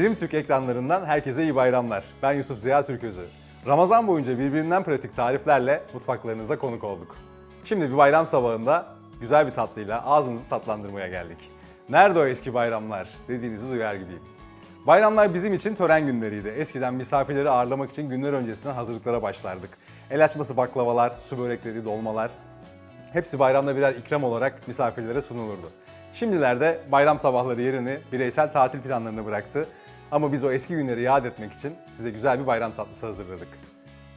Dream Türk ekranlarından herkese iyi bayramlar. Ben Yusuf Ziya Türközü. Ramazan boyunca birbirinden pratik tariflerle mutfaklarınıza konuk olduk. Şimdi bir bayram sabahında güzel bir tatlıyla ağzınızı tatlandırmaya geldik. Nerede o eski bayramlar dediğinizi duyar gibiyim. Bayramlar bizim için tören günleriydi. Eskiden misafirleri ağırlamak için günler öncesinden hazırlıklara başlardık. El açması baklavalar, su börekleri, dolmalar, Hepsi bayramda birer ikram olarak misafirlere sunulurdu. Şimdilerde bayram sabahları yerini bireysel tatil planlarına bıraktı. Ama biz o eski günleri yad etmek için size güzel bir bayram tatlısı hazırladık.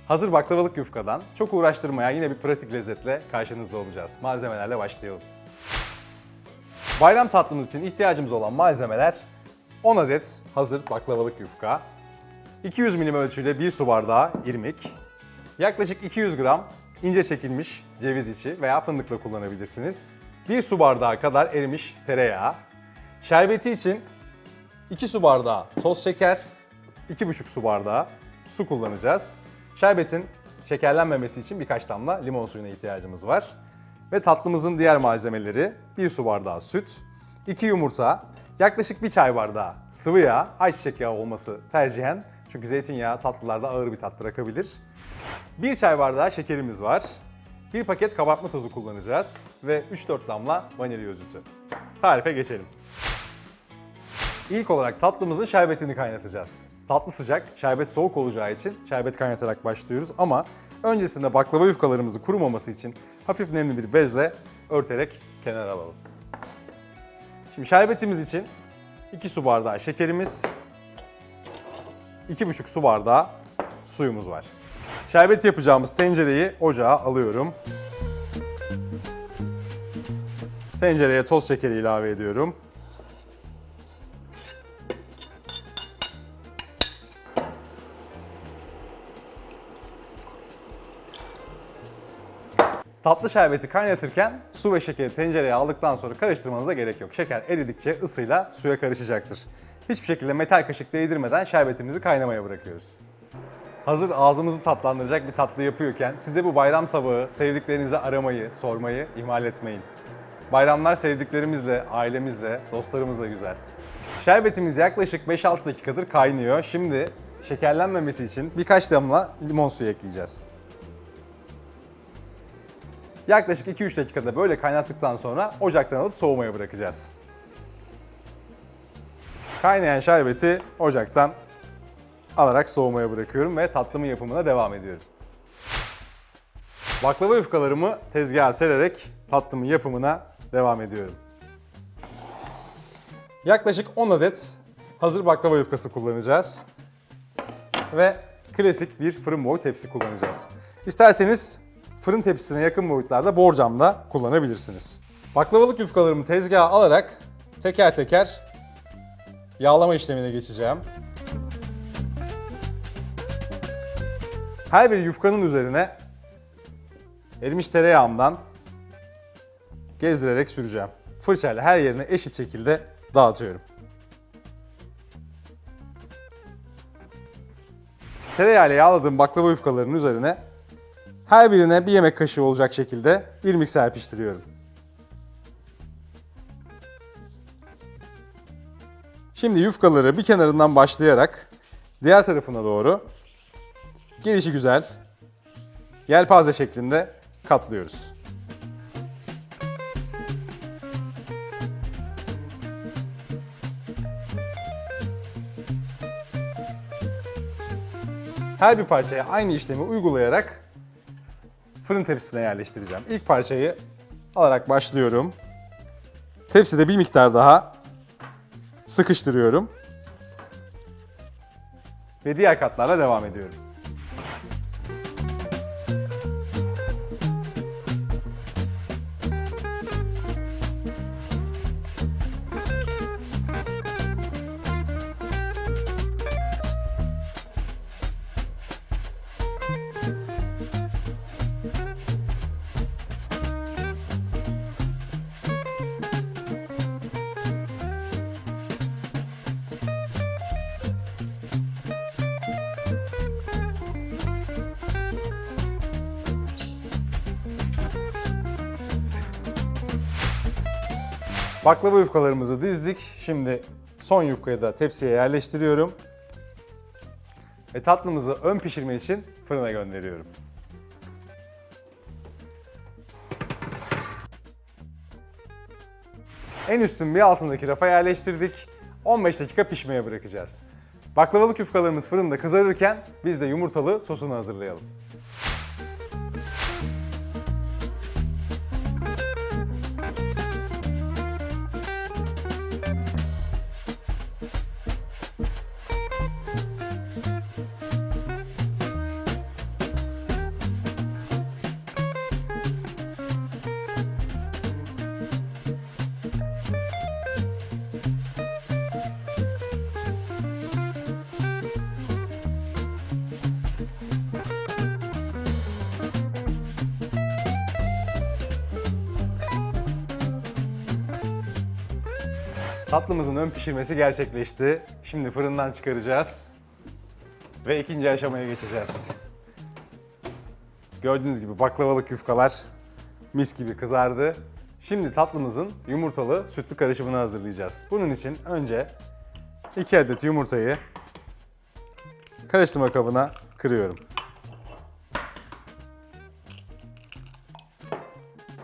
Hazır baklavalık yufkadan çok uğraştırmayan yine bir pratik lezzetle karşınızda olacağız. Malzemelerle başlayalım. Bayram tatlımız için ihtiyacımız olan malzemeler 10 adet hazır baklavalık yufka, 200 milim ölçüyle 1 su bardağı irmik, yaklaşık 200 gram ince çekilmiş ceviz içi veya fındıkla kullanabilirsiniz. 1 su bardağı kadar erimiş tereyağı, şerbeti için 2 su bardağı toz şeker, 2,5 su bardağı su kullanacağız. Şerbetin şekerlenmemesi için birkaç damla limon suyuna ihtiyacımız var. Ve tatlımızın diğer malzemeleri 1 su bardağı süt, 2 yumurta, yaklaşık 1 çay bardağı sıvı yağ, ayçiçek yağı olması tercihen. Çünkü zeytinyağı tatlılarda ağır bir tat bırakabilir. 1 çay bardağı şekerimiz var. 1 paket kabartma tozu kullanacağız ve 3-4 damla vanilya özütü. Tarife geçelim. İlk olarak tatlımızın şerbetini kaynatacağız. Tatlı sıcak, şerbet soğuk olacağı için şerbet kaynatarak başlıyoruz ama öncesinde baklava yufkalarımızı kurumaması için hafif nemli bir bezle örterek kenara alalım. Şimdi şerbetimiz için 2 su bardağı şekerimiz, 2,5 su bardağı suyumuz var. Şerbeti yapacağımız tencereyi ocağa alıyorum. Tencereye toz şekeri ilave ediyorum. Tatlı şerbeti kaynatırken su ve şekeri tencereye aldıktan sonra karıştırmanıza gerek yok. Şeker eridikçe ısıyla suya karışacaktır. Hiçbir şekilde metal kaşık değdirmeden şerbetimizi kaynamaya bırakıyoruz. Hazır ağzımızı tatlandıracak bir tatlı yapıyorken siz de bu bayram sabahı sevdiklerinizi aramayı, sormayı ihmal etmeyin. Bayramlar sevdiklerimizle, ailemizle, dostlarımızla güzel. Şerbetimiz yaklaşık 5-6 dakikadır kaynıyor. Şimdi şekerlenmemesi için birkaç damla limon suyu ekleyeceğiz. Yaklaşık 2-3 dakikada böyle kaynattıktan sonra ocaktan alıp soğumaya bırakacağız. Kaynayan şerbeti ocaktan alarak soğumaya bırakıyorum ve tatlımın yapımına devam ediyorum. Baklava yufkalarımı tezgaha sererek tatlımın yapımına devam ediyorum. Yaklaşık 10 adet hazır baklava yufkası kullanacağız. Ve klasik bir fırın boy tepsi kullanacağız. İsterseniz fırın tepsisine yakın boyutlarda borcamda kullanabilirsiniz. Baklavalık yufkalarımı tezgaha alarak teker teker yağlama işlemine geçeceğim. Her bir yufkanın üzerine erimiş tereyağımdan gezdirerek süreceğim. Fırçayla her yerine eşit şekilde dağıtıyorum. Tereyağıyla yağladığım baklava yufkalarının üzerine her birine bir yemek kaşığı olacak şekilde irmik serpiştiriyorum. Şimdi yufkaları bir kenarından başlayarak diğer tarafına doğru gelişi güzel yelpaze şeklinde katlıyoruz. Her bir parçaya aynı işlemi uygulayarak fırın tepsisine yerleştireceğim. İlk parçayı alarak başlıyorum. Tepside bir miktar daha sıkıştırıyorum. Ve diğer katlarla devam ediyorum. Baklava yufkalarımızı dizdik. Şimdi Son yufkayı da tepsiye yerleştiriyorum. Ve tatlımızı ön pişirme için fırına gönderiyorum. En üstün bir altındaki rafa yerleştirdik. 15 dakika pişmeye bırakacağız. Baklavalık yufkalarımız fırında kızarırken biz de yumurtalı sosunu hazırlayalım. Tatlımızın ön pişirmesi gerçekleşti. Şimdi fırından çıkaracağız. Ve ikinci aşamaya geçeceğiz. Gördüğünüz gibi baklavalık yufkalar mis gibi kızardı. Şimdi tatlımızın yumurtalı sütlü karışımını hazırlayacağız. Bunun için önce 2 adet yumurtayı karıştırma kabına kırıyorum.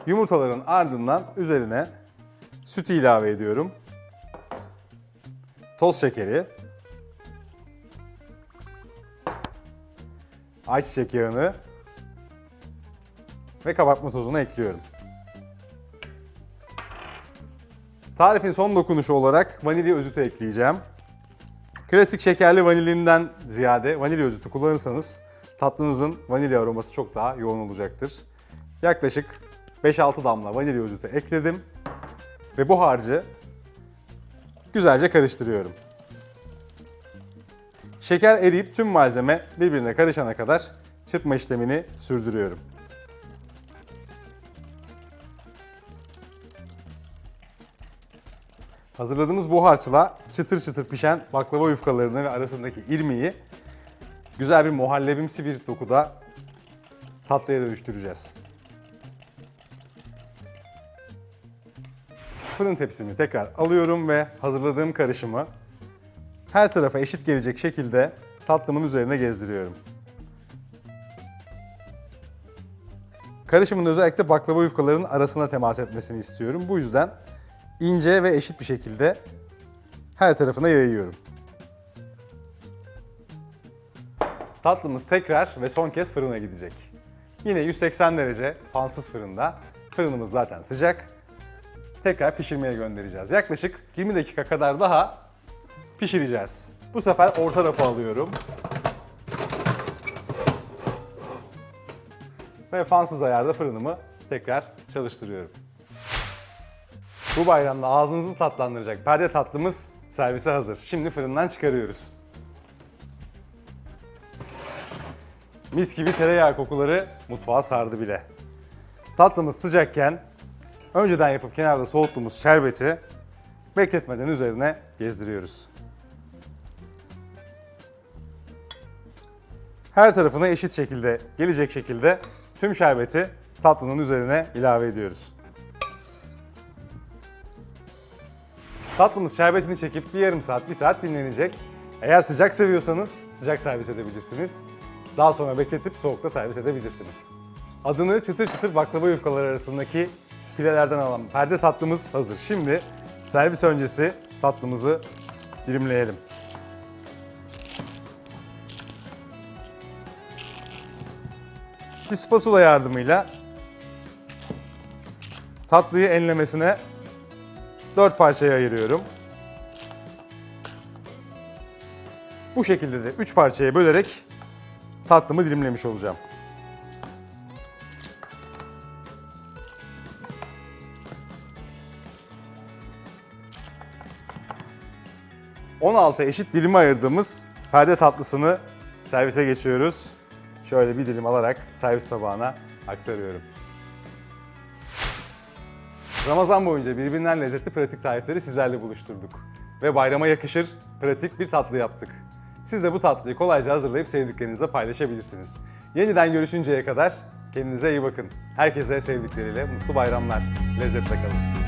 Yumurtaların ardından üzerine sütü ilave ediyorum. Toz şekeri, ayçiçek yağını ve kabartma tozunu ekliyorum. Tarifin son dokunuşu olarak vanilya özütü ekleyeceğim. Klasik şekerli vanilinden ziyade vanilya özütü kullanırsanız tatlınızın vanilya aroması çok daha yoğun olacaktır. Yaklaşık 5-6 damla vanilya özütü ekledim ve bu harcı güzelce karıştırıyorum. Şeker eriyip tüm malzeme birbirine karışana kadar çırpma işlemini sürdürüyorum. Hazırladığımız bu harçla çıtır çıtır pişen baklava yufkalarını ve arasındaki irmiği güzel bir muhallebimsi bir dokuda tatlıya dönüştüreceğiz. Fırın tepsimi tekrar alıyorum ve hazırladığım karışımı her tarafa eşit gelecek şekilde tatlımın üzerine gezdiriyorum. Karışımın özellikle baklava yufkalarının arasına temas etmesini istiyorum. Bu yüzden ince ve eşit bir şekilde her tarafına yayıyorum. Tatlımız tekrar ve son kez fırına gidecek. Yine 180 derece fansız fırında. Fırınımız zaten sıcak. Tekrar pişirmeye göndereceğiz. Yaklaşık 20 dakika kadar daha pişireceğiz. Bu sefer orta rafa alıyorum. Ve fansız ayarda fırınımı tekrar çalıştırıyorum. Bu bayramda ağzınızı tatlandıracak perde tatlımız servise hazır. Şimdi fırından çıkarıyoruz. Mis gibi tereyağı kokuları mutfağa sardı bile. Tatlımız sıcakken önceden yapıp kenarda soğuttuğumuz şerbeti bekletmeden üzerine gezdiriyoruz. Her tarafına eşit şekilde gelecek şekilde tüm şerbeti tatlının üzerine ilave ediyoruz. Tatlımız şerbetini çekip bir yarım saat, bir saat dinlenecek. Eğer sıcak seviyorsanız sıcak servis edebilirsiniz. Daha sonra bekletip soğukta servis edebilirsiniz. Adını çıtır çıtır baklava yufkaları arasındaki pidelerden alan perde tatlımız hazır. Şimdi servis öncesi tatlımızı dilimleyelim. Bir spatula yardımıyla tatlıyı enlemesine 4 parçaya ayırıyorum. Bu şekilde de 3 parçaya bölerek tatlımı dilimlemiş olacağım. ...16 eşit dilime ayırdığımız perde tatlısını servise geçiyoruz. Şöyle bir dilim alarak servis tabağına aktarıyorum. Ramazan boyunca birbirinden lezzetli pratik tarifleri sizlerle buluşturduk. Ve bayrama yakışır pratik bir tatlı yaptık. Siz de bu tatlıyı kolayca hazırlayıp sevdiklerinizle paylaşabilirsiniz. Yeniden görüşünceye kadar kendinize iyi bakın. Herkese sevdikleriyle mutlu bayramlar. Lezzetle kalın.